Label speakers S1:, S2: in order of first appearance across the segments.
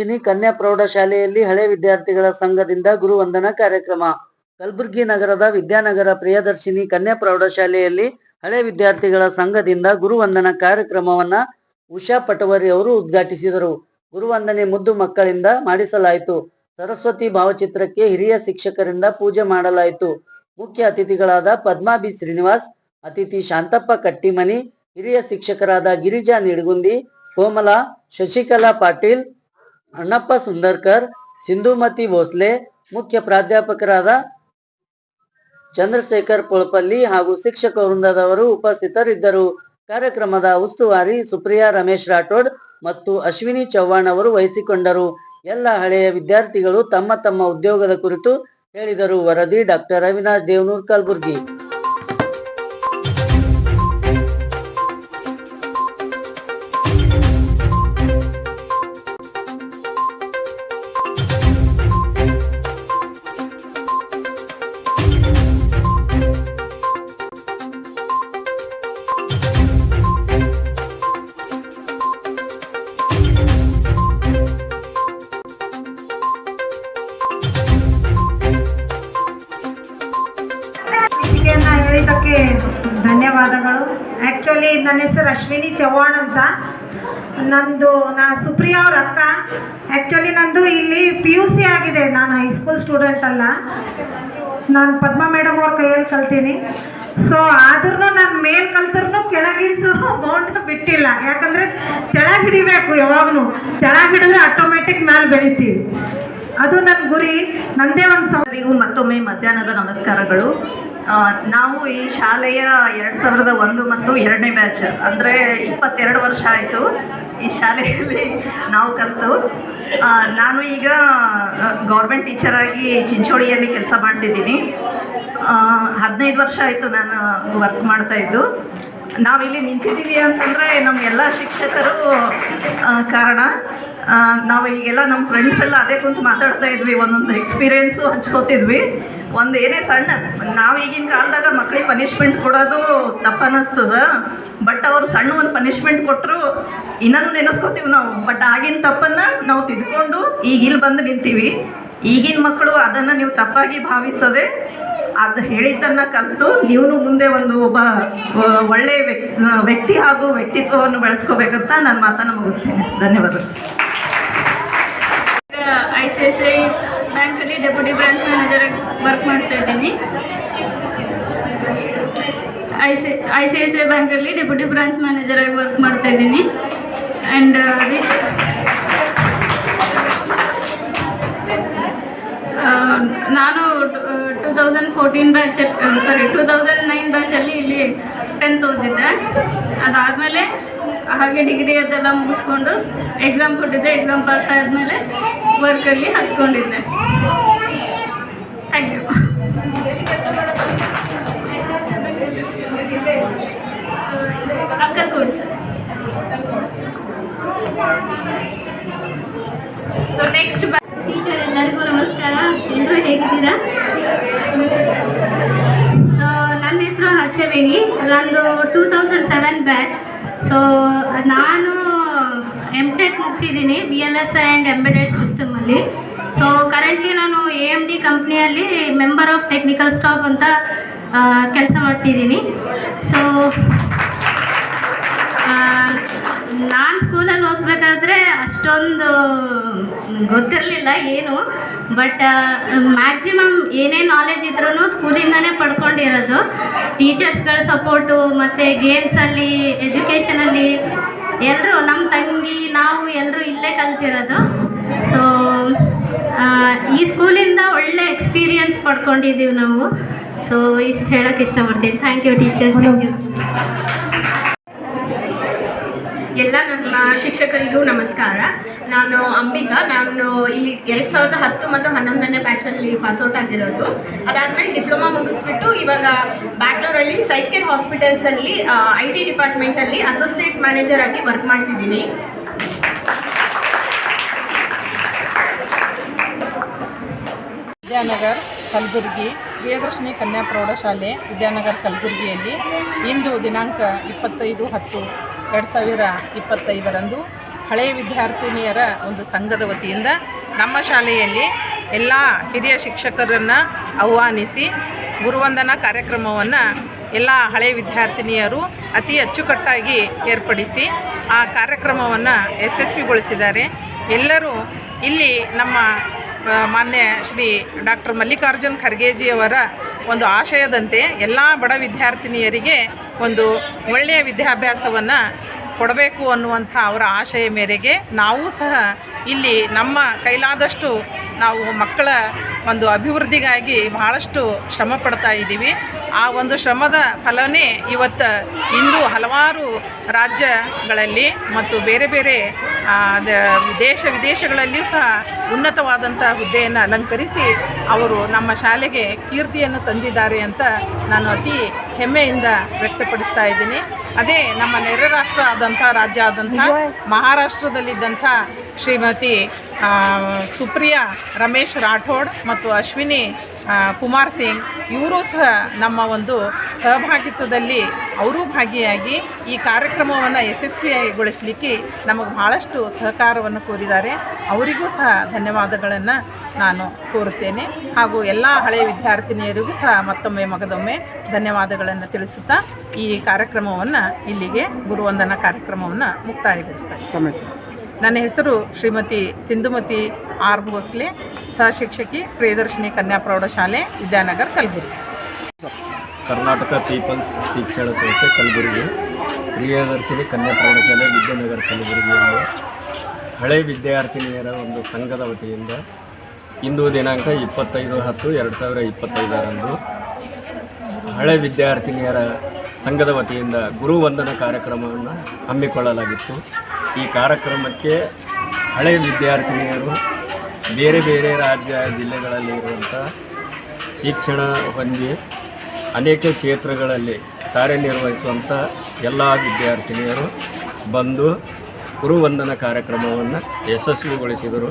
S1: ಪ್ರಿಯದರ್ಶಿನಿ ಕನ್ಯಾ ಪ್ರೌಢಶಾಲೆಯಲ್ಲಿ ಹಳೆ ವಿದ್ಯಾರ್ಥಿಗಳ ಸಂಘದಿಂದ ಗುರುವಂದನಾ ಕಾರ್ಯಕ್ರಮ. ಕಲಬುರಗಿ ನಗರದ ವಿದ್ಯಾನಗರ ಪ್ರಿಯದರ್ಶಿನಿ ಕನ್ಯಾ ಪ್ರೌಢಶಾಲೆಯಲ್ಲಿ ಹಳೆ ವಿದ್ಯಾರ್ಥಿಗಳ ಸಂಘದಿಂದ ಗುರುವಂದನಾ ಕಾರ್ಯಕ್ರಮವನ್ನ ಉಷಾ ಪಟವರಿ ಅವರು ಉದ್ಘಾಟಿಸಿದರು. ಗುರುವಂದನೆ ಮುದ್ದು ಮಕ್ಕಳಿಂದ ಮಾಡಿಸಲಾಯಿತು. ಸರಸ್ವತಿ ಭಾವಚಿತ್ರಕ್ಕೆ ಹಿರಿಯ ಶಿಕ್ಷಕರಿಂದ ಪೂಜೆ ಮಾಡಲಾಯಿತು. ಮುಖ್ಯ ಅತಿಥಿಗಳಾದ ಪದ್ಮಾ ಬಿ ಶ್ರೀನಿವಾಸ್, ಅತಿಥಿ ಶಾಂತಪ್ಪ ಕಟ್ಟಿಮನಿ, ಹಿರಿಯ ಶಿಕ್ಷಕರಾದ ಗಿರಿಜಾ ನಿಡಗುಂದಿ, ಕೋಮಲಾ, ಶಶಿಕಲಾ ಪಾಟೀಲ್ ಅಣ್ಣಪ್ಪ ಸುಂದರ್ಕರ್, ಸಿಂಧುಮತಿ ಭೋಸ್ಲೆ, ಮುಖ್ಯ ಪ್ರಾಧ್ಯಾಪಕರಾದ ಚಂದ್ರಶೇಖರ್ ಪೊಳಪಲ್ಲಿ ಹಾಗೂ ಶಿಕ್ಷಕ ವೃಂದದವರು ಉಪಸ್ಥಿತರಿದ್ದರು. ಕಾರ್ಯಕ್ರಮದ ಉಸ್ತುವಾರಿ ಸುಪ್ರಿಯಾ ರಮೇಶ್ ರಾಠೋಡ್ ಮತ್ತು ಅಶ್ವಿನಿ ಚವ್ಹಾಣ್ ಅವರು ವಹಿಸಿಕೊಂಡರು. ಎಲ್ಲ ಹಳೆಯ ವಿದ್ಯಾರ್ಥಿಗಳು ತಮ್ಮ ತಮ್ಮ ಉದ್ಯೋಗದ ಕುರಿತು ಹೇಳಿದರು. ವರದಿ ಡಾಕ್ಟರ್ ಅವಿನಾಶ್ ದೇವನೂರ್ ಕಲಬುರ್ಗಿ.
S2: ಧನ್ಯವಾದಗಳು. ಆ್ಯಕ್ಚುಲಿ ನನ್ನ ಹೆಸರು ಅಶ್ವಿನಿ ಚವ್ಹಾಣ್ ಅಂತ. ನಂದು, ನಾ ಸುಪ್ರಿಯಾ ಅವ್ರ ಅಕ್ಕ. ಆ್ಯಕ್ಚುಲಿ ನಂದು ಇಲ್ಲಿ ಪಿ ಯು ಸಿ ಆಗಿದೆ. ನಾನು ಹೈಸ್ಕೂಲ್ ಸ್ಟೂಡೆಂಟ್ ಅಲ್ಲ. ನಾನು ಪದ್ಮ ಮೇಡಮ್ ಅವ್ರ ಕೈಯಲ್ಲಿ ಕಲ್ತೀನಿ. ಸೊ ಆದ್ರೂ ನಾನು ಮೇಲ್ ಕಲ್ತ್ರೂ ಕೆಳಗಿದ್ದು ಬೌಂಡ್ ಬಿಟ್ಟಿಲ್ಲ. ಯಾಕಂದರೆ ತೆಳಗೆ ಹಿಡಿಬೇಕು ಯಾವಾಗಲೂ. ತೆಳಗೆ ಹಿಡಿದ್ರೆ ಆಟೋಮೆಟಿಕ್ ಮೇಲೆ ಬೆಳಿತೀವಿ. ಅದು ನನ್ನ ಗುರಿ. ನಂದೇ ಒಂದು ಸೌ
S3: ಎಲ್ಲರಿಗೂ ಮತ್ತೊಮ್ಮೆ ಮಧ್ಯಾಹ್ನದ ನಮಸ್ಕಾರಗಳು. ನಾವು ಈ ಶಾಲೆಯ ಎರಡು ಸಾವಿರದ ಒಂದು ಮತ್ತು ಎರಡನೇ ಬ್ಯಾಚ್, ಅಂದರೆ ಇಪ್ಪತ್ತೆರಡು ವರ್ಷ ಆಯಿತು ಈ ಶಾಲೆಯಲ್ಲಿ ನಾವು ಕಲಿತು. ನಾನು ಈಗ ಗೌರ್ಮೆಂಟ್ ಟೀಚರಾಗಿ ಚಿಂಚೋಳಿಯಲ್ಲಿ ಕೆಲಸ ಮಾಡ್ತಿದ್ದೀನಿ. ಹದಿನೈದು ವರ್ಷ ಆಯಿತು ನಾನು ವರ್ಕ್ ಮಾಡ್ತಾ ಇದ್ದು. ನಾವಿಲ್ಲಿ ನಿಂತಿದ್ದೀವಿ ಅಂತಂದರೆ ನಮ್ಮ ಎಲ್ಲ ಶಿಕ್ಷಕರು ಕಾರಣ. ನಾವು ಈಗೆಲ್ಲ ನಮ್ಮ ಫ್ರೆಂಡ್ಸ್ ಎಲ್ಲ ಅದೇ ಕುಂತು ಮಾತಾಡ್ತಾ ಇದ್ವಿ, ಒಂದೊಂದು ಎಕ್ಸ್ಪೀರಿಯೆನ್ಸು ಹಂಚ್ಕೋತಿದ್ವಿ. ಒಂದು ಏನೇ ಸಣ್ಣ, ನಾವು ಈಗಿನ ಕಾಲದಾಗ ಮಕ್ಕಳಿಗೆ ಪನಿಷ್ಮೆಂಟ್ ಕೊಡೋದು ತಪ್ಪನ್ನಿಸ್ತದ ಬಟ್ ಅವರು ಸಣ್ಣ ಒಂದು ಪನಿಷ್ಮೆಂಟ್ ಕೊಟ್ಟರು ಇನ್ನೊಂದು ನೆನೆಸ್ಕೋತೀವಿ ನಾವು. ಬಟ್ ಆಗಿನ ತಪ್ಪನ್ನು ನಾವು ತಿದ್ಕೊಂಡು ಈಗ ಇಲ್ಲಿ ಬಂದು ನಿಂತೀವಿ. ಈಗಿನ ಮಕ್ಕಳು ಅದನ್ನು ನೀವು ತಪ್ಪಾಗಿ ಭಾವಿಸದೆ ಅದು ಹೇಳಿದ್ದನ್ನು ಕಲಿತು ನೀವು ಮುಂದೆ ಒಂದು ಒಬ್ಬ ಒಳ್ಳೆಯ ವ್ಯಕ್ತಿ ವ್ಯಕ್ತಿ ಹಾಗೂ ವ್ಯಕ್ತಿತ್ವವನ್ನು ಬೆಳೆಸ್ಕೋಬೇಕಂತ ನಾನು ಮಾತನ್ನು ಮುಗಿಸ್ತೇನೆ. ಧನ್ಯವಾದಗಳು.
S4: ಸಿ ಐ ಸಿ ಐ ಬ್ಯಾಂಕಲ್ಲಿ ಡೆಪ್ಯೂಟಿ ಬ್ರಾಂಚ್ ಮ್ಯಾನೇಜರ್ ವರ್ಕ್ ಮಾಡ್ತಾ ಇದ್ದೀನಿ. I C I C I C I ಬ್ಯಾಂಕಲ್ಲಿ ಡೆಪ್ಯೂಟಿ ಬ್ರಾಂಚ್ ಮ್ಯಾನೇಜರ್ ಆಗಿ ವರ್ಕ್ ಮಾಡ್ತಾ ಇದ್ದೀನಿ. ಆ್ಯಂಡ್ ನಾನು two thousand fourteen batch sorry two thousand nine ಬ್ಯಾಚಲ್ಲಿ ಇಲ್ಲಿ ಟೆಂತ್ ಓದಿದ್ದೆ. ಅದಾದಮೇಲೆ ಹಾಗೆ ಡಿಗ್ರಿ ಅದೆಲ್ಲ ಮುಗಿಸ್ಕೊಂಡು ಎಕ್ಸಾಮ್ ಕೊಟ್ಟಿದ್ದೆ. ಎಕ್ಸಾಮ್ ಪಾಸ್ ಆದಮೇಲೆ ವರ್ಕಲ್ಲಿ ಹತ್ಕೊಂಡಿದ್ದೆ ಥ್ಯಾಂಕ್ ಯು ಅಕ್ಕ ಕೊಡಿ
S3: ಸೊ ನೆಕ್ಸ್ಟ್
S4: ಟೀಚರ್ ಎಲ್ಲರಿಗೂ ನಮಸ್ಕಾರ. ಎಲ್ಲರೂ ಹೇಗಿದ್ದೀರಾ? ನನ್ನ ಹೆಸರು ಹರ್ಷವೇಣಿ. ನಂದು two thousand seven batch so ನಾನು M tech ಮುಗಿಸಿದ್ದೀನಿ B L S and embedded ಸಿಸ್ಟಮಲ್ಲಿ so currently ನಾನು ಎ ಎಂ ಡಿ ಕಂಪ್ನಿಯಲ್ಲಿ ಮೆಂಬರ್ ಆಫ್ ಟೆಕ್ನಿಕಲ್ ಸ್ಟಾಫ್ ಅಂತ ಕೆಲಸ ಮಾಡ್ತಿದ್ದೀನಿ. ಸೊ ನಾನು ಸ್ಕೂಲಲ್ಲಿ ಹೋಗ್ಬೇಕಾದ್ರೆ ಅಷ್ಟೊಂದು ಗೊತ್ತಿರಲಿಲ್ಲ ಏನು ಬಟ್ ಮ್ಯಾಕ್ಸಿಮಮ್ ಏನೇ ನಾಲೆಜ್ ಇದ್ರೂ ಸ್ಕೂಲಿಂದನೇ ಪಡ್ಕೊಂಡಿರೋದು. ಟೀಚರ್ಸ್ಗಳ ಸಪೋರ್ಟು ಮತ್ತು ಗೇಮ್ಸಲ್ಲಿ ಎಜುಕೇಷನಲ್ಲಿ ಎಲ್ಲರೂ ನಮ್ಮ ತಂಗಿ, ನಾವು ಎಲ್ಲರೂ ಇಲ್ಲೇ ಕಲ್ತಿರೋದು. ಸೊ ಈ ಸ್ಕೂಲಿಂದ ಒಳ್ಳೆ ಎಕ್ಸ್ಪೀರಿಯನ್ಸ್ ಪಡ್ಕೊಂಡಿದ್ದೀವಿ ನಾವು. ಸೊ ಇಷ್ಟು ಹೇಳೋಕ್ಕೆ ಇಷ್ಟಪಡ್ತೀನಿ. Thank you teachers thank you
S5: ಶಿಕ್ಷಕರಿಗೂ ನಮಸ್ಕಾರ. ನಾನು ಅಂಬಿಕಾ. ನಾನು ಇಲ್ಲಿ ಎರಡು ಸಾವಿರದ ಹತ್ತು ಮತ್ತು ಹನ್ನೊಂದನೇ ಬ್ಯಾಚಲ್ಲಿ ಪಾಸ್ಔಟ್ ಆಗಿರೋದು. ಅದಾದಮೇಲೆ ಡಿಪ್ಲೊಮಾ ಮುಗಿಸ್ಬಿಟ್ಟು ಇವಾಗ ಬ್ಯಾಂಗ್ಳೂರಲ್ಲಿ ಸೈಕೇರ್ ಹಾಸ್ಪಿಟಲ್ಸಲ್ಲಿ ಐ ಟಿ ಡಿಪಾರ್ಟ್ಮೆಂಟಲ್ಲಿ ಅಸೋಸಿಯೇಟ್ ಮ್ಯಾನೇಜರ್ ಆಗಿ ವರ್ಕ್ ಮಾಡ್ತಿದ್ದೀನಿ.
S6: ವಿದ್ಯಾನಗರ್ ಕಲಬುರಗಿ, ಪ್ರಿಯದರ್ಶಿನಿ ಕನ್ಯಾ ಪ್ರೌಢಶಾಲೆ ವಿದ್ಯಾನಗರ್ ಕಲಬುರಗಿಯಲ್ಲಿ ಇಂದು ದಿನಾಂಕ ಇಪ್ಪತ್ತೈದು ಹತ್ತು. ಎರಡು ಸಾವಿರ ಇಪ್ಪತ್ತೈದರಂದು ಹಳೆಯ ವಿದ್ಯಾರ್ಥಿನಿಯರ ಒಂದು ಸಂಘದ ವತಿಯಿಂದ ನಮ್ಮ ಶಾಲೆಯಲ್ಲಿ ಎಲ್ಲ ಹಿರಿಯ ಶಿಕ್ಷಕರನ್ನು ಆಹ್ವಾನಿಸಿ ಗುರುವಂದನಾ ಕಾರ್ಯಕ್ರಮವನ್ನು ಎಲ್ಲ ಹಳೆಯ ವಿದ್ಯಾರ್ಥಿನಿಯರು ಅತಿ ಅಚ್ಚುಕಟ್ಟಾಗಿ ಏರ್ಪಡಿಸಿ ಆ ಕಾರ್ಯಕ್ರಮವನ್ನು ಯಶಸ್ವಿಗೊಳಿಸಿದ್ದಾರೆ. ಎಲ್ಲರೂ ಇಲ್ಲಿ ನಮ್ಮ ಮಾನ್ಯ ಶ್ರೀ ಡಾಕ್ಟರ್ ಮಲ್ಲಿಕಾರ್ಜುನ್ ಖರ್ಗೇಜಿಯವರ ಒಂದು ಆಶಯದಂತೆ ಎಲ್ಲ ಬಡ ವಿದ್ಯಾರ್ಥಿನಿಯರಿಗೆ ಒಂದು ಒಳ್ಳೆಯ ವಿದ್ಯಾಭ್ಯಾಸವನ್ನು ಕೊಡಬೇಕು ಅನ್ನುವಂಥ ಅವರ ಆಶಯ ಮೇರೆಗೆ ನಾವು ಸಹ ಇಲ್ಲಿ ನಮ್ಮ ಕೈಲಾದಷ್ಟು ನಾವು ಮಕ್ಕಳ ಒಂದು ಅಭಿವೃದ್ಧಿಗಾಗಿ ಬಹಳಷ್ಟು ಶ್ರಮ ಪಡ್ತಾ ಇದ್ದೀವಿ. ಆ ಒಂದು ಶ್ರಮದ ಫಲವೇ ಇವತ್ತು ಇಂದು ಹಲವಾರು ರಾಜ್ಯಗಳಲ್ಲಿ ಮತ್ತು ಬೇರೆ ಬೇರೆ ದೇಶ ವಿದೇಶಗಳಲ್ಲಿಯೂ ಸಹ ಉನ್ನತವಾದಂಥ ಹುದ್ದೆಯನ್ನು ಅಲಂಕರಿಸಿ ಅವರು ನಮ್ಮ ಶಾಲೆಗೆ ಕೀರ್ತಿಯನ್ನು ತಂದಿದ್ದಾರೆ ಅಂತ ನಾನು ಅತಿ ಹೆಮ್ಮೆಯಿಂದ ವ್ಯಕ್ತಪಡಿಸ್ತಾ ಇದ್ದೀನಿ. ಅದೇ ನಮ್ಮ ನೆರೆ ರಾಷ್ಟ್ರ ಆದಂಥ ರಾಜ್ಯ ಆದಂಥ ಮಹಾರಾಷ್ಟ್ರದಲ್ಲಿದ್ದಂಥ ಶ್ರೀಮತಿ ಸುಪ್ರಿಯಾ ರಮೇಶ್ ರಾಠೋಡ್ ಮತ್ತು ಅಶ್ವಿನಿ ಕುಮಾರ್ ಸಿಂಗ್, ಇವರು ಸಹ ನಮ್ಮ ಒಂದು ಸಹಭಾಗಿತ್ವದಲ್ಲಿ ಅವರೂ ಭಾಗಿಯಾಗಿ ಈ ಕಾರ್ಯಕ್ರಮವನ್ನು ಯಶಸ್ವಿಗೊಳಿಸಲಿಕ್ಕೆ ನಮಗೆ ಬಹಳಷ್ಟು ಸಹಕಾರವನ್ನು ಕೋರಿದ್ದಾರೆ. ಅವರಿಗೂ ಸಹ ಧನ್ಯವಾದಗಳನ್ನು ನಾನು ಕೋರುತ್ತೇನೆ ಹಾಗೂ ಎಲ್ಲ ಹಳೆಯ ವಿದ್ಯಾರ್ಥಿನಿಯರಿಗೂ ಸಹ ಮತ್ತೊಮ್ಮೆ ಮಗದೊಮ್ಮೆ ಧನ್ಯವಾದಗಳನ್ನು ತಿಳಿಸುತ್ತಾ ಈ ಕಾರ್ಯಕ್ರಮವನ್ನು ಇಲ್ಲಿಗೆ ಗುರುವಂದನ ಕಾರ್ಯಕ್ರಮವನ್ನು ಮುಕ್ತಾಯಗೊಳಿಸ್ತಾರೆ ನನ್ನ ಹೆಸರು ಶ್ರೀಮತಿ ಸಿಂಧುಮತಿ ಆರ್ ಭೋಸ್ಲೆ ಸಹಶಿಕ್ಷಕಿ ಪ್ರಿಯದರ್ಶಿನಿ ಕನ್ಯಾ ಪ್ರೌಢಶಾಲೆ ವಿದ್ಯಾನಗರ್ ಕಲಬುರಗಿ.
S7: ಕರ್ನಾಟಕ ಪೀಪಲ್ಸ್ ಶಿಕ್ಷಣ ಸಂಸ್ಥೆ ಕಲಬುರಗಿ ಪ್ರಿಯದರ್ಶಿನಿ ಕನ್ಯಾ ಪ್ರೌಢಶಾಲೆ ವಿದ್ಯಾನಗರ ಕಲಬುರಗಿಯಲ್ಲಿ ಹಳೆ ವಿದ್ಯಾರ್ಥಿನಿಯರ ಒಂದು ಸಂಘದ ವತಿಯಿಂದ ಇಂದು ದಿನಾಂಕ ಇಪ್ಪತ್ತೈದು ಹತ್ತು ಎರಡು ಸಾವಿರ ಇಪ್ಪತ್ತೈದರಂದು ಹಳೆ ವಿದ್ಯಾರ್ಥಿನಿಯರ ಸಂಘದ ವತಿಯಿಂದ ಗುರು ವಂದನಾ ಕಾರ್ಯಕ್ರಮವನ್ನು ಹಮ್ಮಿಕೊಳ್ಳಲಾಗಿತ್ತು. ಈ ಕಾರ್ಯಕ್ರಮಕ್ಕೆ ಹಳೆ ವಿದ್ಯಾರ್ಥಿನಿಯರು, ಬೇರೆ ಬೇರೆ ರಾಜ್ಯ ಜಿಲ್ಲೆಗಳಲ್ಲಿ ಇರುವಂಥ ಶಿಕ್ಷಣ ಹೊಂದಿ ಅನೇಕ ಕ್ಷೇತ್ರಗಳಲ್ಲಿ ಕಾರ್ಯನಿರ್ವಹಿಸುವಂಥ ಎಲ್ಲ ವಿದ್ಯಾರ್ಥಿನಿಯರು ಬಂದು ಗುರುವಂದನ ಕಾರ್ಯಕ್ರಮವನ್ನು ಯಶಸ್ವಿಗೊಳಿಸಿದರು.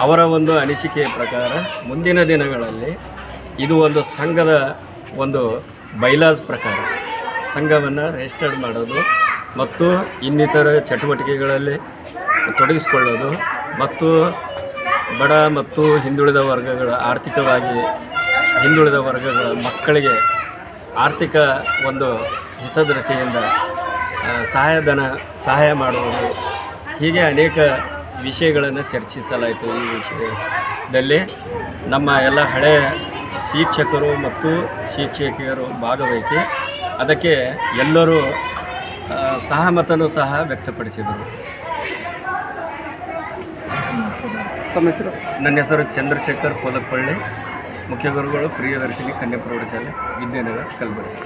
S7: ಅವರ ಒಂದು ಅನಿಸಿಕೆಯ ಪ್ರಕಾರ ಮುಂದಿನ ದಿನಗಳಲ್ಲಿ ಇದು ಒಂದು ಸಂಘದ ಒಂದು ಬೈಲಾಸ್ ಪ್ರಕಾರ ಸಂಘವನ್ನು ರಿಜಿಸ್ಟರ್ಡ್ ಮಾಡೋದು ಮತ್ತು ಇನ್ನಿತರ ಚಟುವಟಿಕೆಗಳಲ್ಲಿ ತೊಡಗಿಸಿಕೊಳ್ಳೋದು ಮತ್ತು ಬಡ ಮತ್ತು ಹಿಂದುಳಿದ ವರ್ಗಗಳ ಆರ್ಥಿಕವಾಗಿ ಹಿಂದುಳಿದ ವರ್ಗಗಳ ಮಕ್ಕಳಿಗೆ ಆರ್ಥಿಕ ಒಂದು ಹಿತದೃಷ್ಟಿಯಿಂದ ಸಹಾಯಧನ, ಸಹಾಯ ಮಾಡುವುದು ಹೀಗೆ ಅನೇಕ ವಿಷಯಗಳನ್ನು ಚರ್ಚಿಸಲಾಯಿತು ಈ ವಿಷಯದಲ್ಲಿ. ನಮ್ಮ ಎಲ್ಲ ಹಳೆ ಶಿಕ್ಷಕರು ಮತ್ತು ಶಿಕ್ಷಕಿಯರು ಭಾಗವಹಿಸಿ ಅದಕ್ಕೆ ಎಲ್ಲರೂ ಸಹಮತನೂ ಸಹ ವ್ಯಕ್ತಪಡಿಸಿದರು.
S1: ತಮ್ಮ ಹೆಸರು?
S7: ನನ್ನ ಹೆಸರು ಚಂದ್ರಶೇಖರ್ ಪೋಲಪ್ಪಳ್ಳಿ ಮುಖ್ಯ ಗುರುಗಳು ಪ್ರಿಯದರ್ಶಿನಿ ಕನ್ಯಾ ಪ್ರೌಢಶಾಲೆ ವಿದ್ಯಾನಗರ ಕಲಬುರಗಿ.